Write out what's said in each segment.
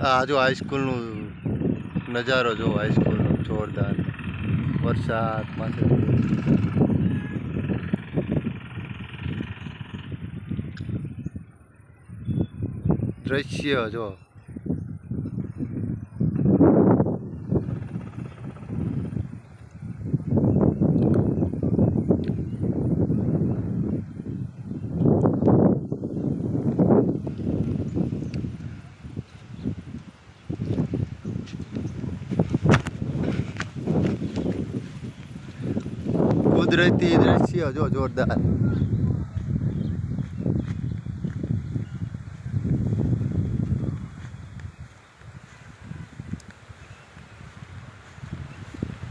આ જો હાઈસ્કૂલનું નજારો જો હાઈસ્કૂલનો જોરદાર વરસાદ માથે દ્રશ્ય જો. કુદરતી દ્રશ્ય જો જોરદાર.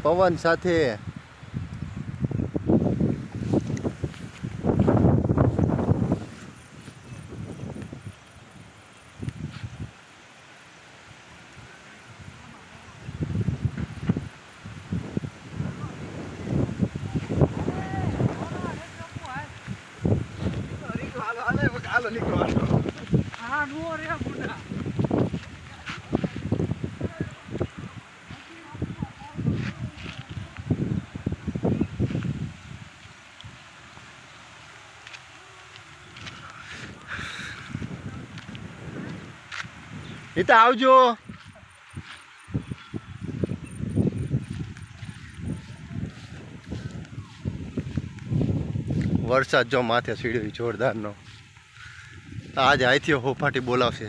પવન સાથે હા નો રે બુડા એ તો આવજો વરસાદ જો માથે સીડ્યો જોરદારનો. આજ આઈથી હોફાટી બોલાવશે.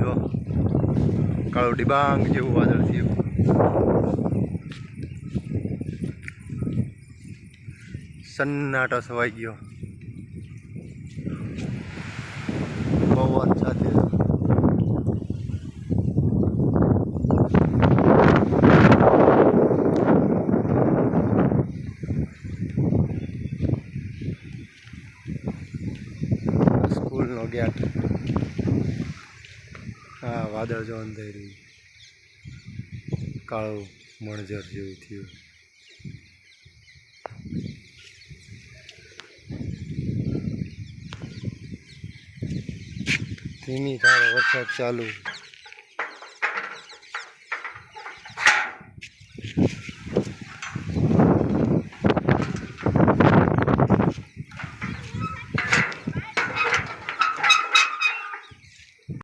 જો કાળું ડિબાંગ જેવું વાદળ થયું. સન્નાટો સવાઈ ગયો પવન સાથે સ્કૂલનો ગેટ હા વાદળ જો અંધારી કાળું મણજર જેવું થયું. ધીમી ધારે વરસાદ ચાલુ.